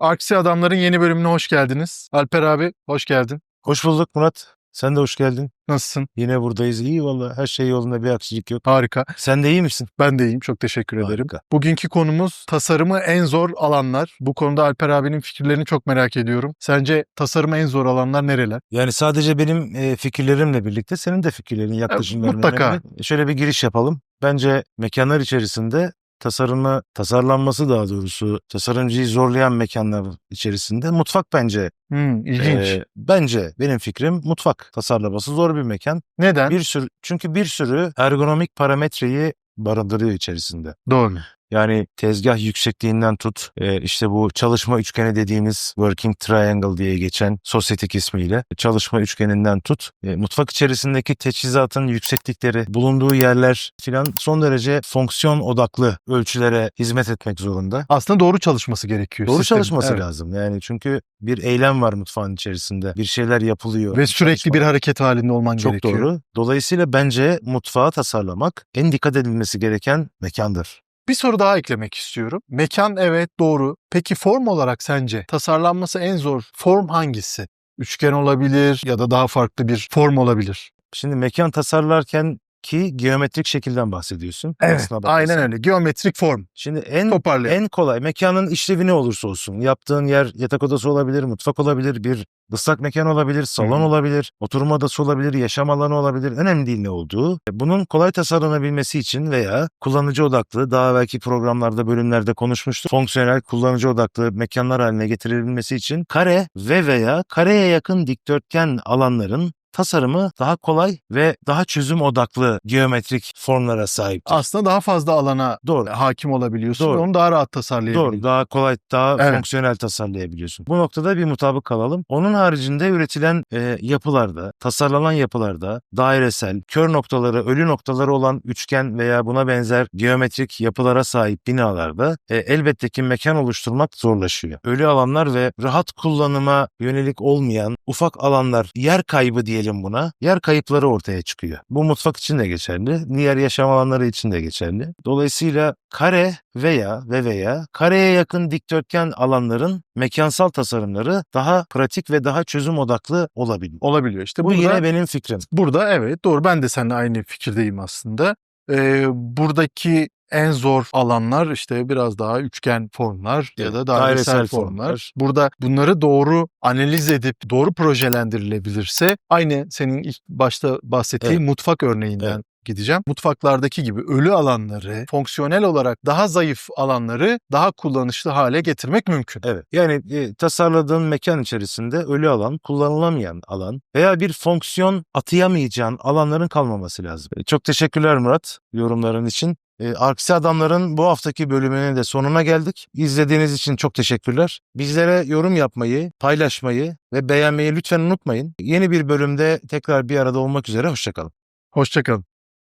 Arksi Adamların yeni bölümüne hoş geldiniz. Alper abi hoş geldin. Hoş bulduk Murat. Sen de hoş geldin. Nasılsın? Yine buradayız. İyi valla. Her şey yolunda bir aksilik yok. Harika. Sen de iyi misin? Ben de iyiyim. Çok teşekkür ederim. Harika. Bugünkü konumuz tasarımı en zor alanlar. Bu konuda Alper abinin fikirlerini çok merak ediyorum. Sence tasarımı en zor alanlar nereler? Yani sadece benim e, fikirlerimle birlikte senin de fikirlerin, yaklaşımların mutlaka. önemli. Şöyle bir giriş yapalım. Bence mekanlar içerisinde tasarımı, tasarlanması daha doğrusu tasarımcıyı zorlayan mekanlar içerisinde mutfak bence. Hmm, ilginç. e, bence benim fikrim mutfak. Tasarlaması zor bir mekan. Neden? Bir sürü çünkü bir sürü ergonomik parametreyi barındırıyor içerisinde. Doğru. Yani tezgah yüksekliğinden tut, e, işte bu çalışma üçgeni dediğimiz working triangle diye geçen sosyetik ismiyle çalışma üçgeninden tut, e, mutfak içerisindeki teçhizatın yükseklikleri, bulunduğu yerler filan son derece fonksiyon odaklı ölçülere hizmet etmek zorunda. Aslında doğru çalışması gerekiyor. Doğru sistemin. çalışması Evet. lazım. Yani çünkü bir eylem var mutfağın içerisinde. Bir şeyler yapılıyor. Ve sürekli bir hareket halinde olman çok gerekiyor. doğru. Dolayısıyla bence mutfağı tasarlamak en dikkat edilmesi gereken mekandır. Bir soru daha eklemek istiyorum. Mekan evet doğru. Peki form olarak sence tasarlanması en zor form hangisi? Üçgen olabilir ya da daha farklı bir form olabilir. Şimdi mekan tasarlarken ki geometrik şekilden bahsediyorsun. Bakarsan. aynen öyle. Geometrik form. Şimdi en en kolay mekanın işlevi ne olursa olsun. Yaptığın yer yatak odası olabilir, mutfak olabilir, bir ıslak mekan olabilir, salon Hı hı. olabilir, oturma odası olabilir, yaşam alanı olabilir. Önemli değil ne olduğu. Bunun kolay tasarlanabilmesi için veya kullanıcı odaklı, daha belki programlarda, bölümlerde konuşmuştuk. Fonksiyonel, kullanıcı odaklı mekanlar haline getirebilmesi için kare ve veya kareye yakın dikdörtgen alanların tasarımı daha kolay ve daha çözüm odaklı geometrik formlara sahiptir. Aslında daha fazla alana Doğru. hakim olabiliyorsun Doğru. onu daha rahat tasarlayabiliyorsun. Doğru. Daha kolay, daha Evet. fonksiyonel tasarlayabiliyorsun. Bu noktada bir mutabık kalalım. Onun haricinde üretilen e, yapılarda, tasarlanan yapılarda dairesel, kör noktaları, ölü noktaları olan üçgen veya buna benzer geometrik yapılara sahip binalarda e, elbette ki mekan oluşturmak zorlaşıyor. Ölü alanlar ve rahat kullanıma yönelik olmayan ufak alanlar, yer kaybı diyelim buna, yer kayıpları ortaya çıkıyor. Bu mutfak için de geçerli, diğer yaşam alanları için de geçerli. Dolayısıyla kare veya ve veya kareye yakın dikdörtgen alanların mekansal tasarımları daha pratik ve daha çözüm odaklı olabilir. Olabiliyor. İşte Bu burada, yine benim fikrim. burada evet doğru ben de seninle aynı fikirdeyim aslında. Ee, buradaki en zor alanlar işte biraz daha üçgen formlar ya da dairesel, dairesel formlar. formlar. Burada bunları doğru analiz edip doğru projelendirilebilirse aynı senin ilk başta bahsettiğin Evet. mutfak örneğinden Evet. gideceğim. Mutfaklardaki gibi ölü alanları, fonksiyonel olarak daha zayıf alanları daha kullanışlı hale getirmek mümkün. Evet. Yani e, tasarladığın mekan içerisinde ölü alan, kullanılamayan alan veya bir fonksiyon atayamayacağın alanların kalmaması lazım. E, Çok teşekkürler Murat yorumların için. E, Arksi Adamların bu haftaki bölümünün de sonuna geldik. İzlediğiniz için çok teşekkürler. Bizlere yorum yapmayı, paylaşmayı ve beğenmeyi lütfen unutmayın. Yeni bir bölümde tekrar bir arada olmak üzere. Hoşçakalın. Hoşçakalın.